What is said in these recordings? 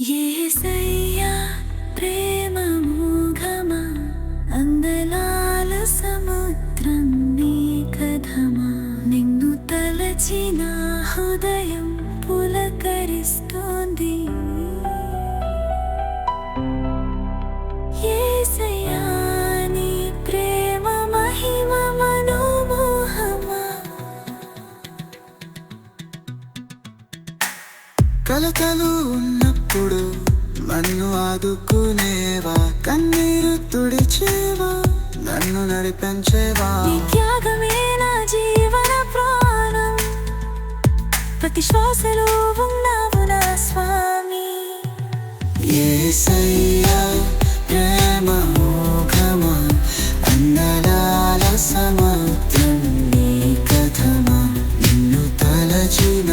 యేసయ్యా ప్రేమ మూఘమా అందలాల సముద్రం నీ కథమా? నిన్ను తలచిన హృదయం పులకరిస్తోంది. యేసయ్యా నీ ప్రేమ మహిమ మనోమోహమా? కలకలు ఉన్నప్పుడు నన్ను ఆదుకునేవా? కన్నీరు తుడిచేవా? నన్ను నడిపించేవా? త్యాగమే నా జీవన ప్రాణం. ప్రతి శ్వాసలో ఉన్నావు నా స్వామి. యేసయ్యా ప్రేమ మోఘమా కథమా? నిన్ను తలచిన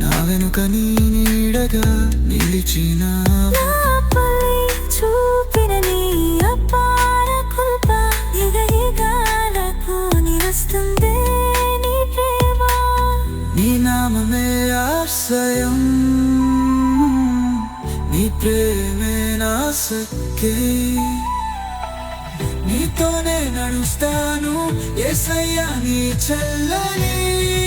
నా వెనుక నీ నీడగా నిలిచినావు. నాపై చూపిన నీ అపార కృప యుగయుగాలకు నిలుస్తుంది నీ ప్రేమ. నీ నామమే ఆశ్రయం. నీ ప్రేమే నా సక్కే. నీతోనే నడుస్తాను ఎసయ్యా నీ చల్లని.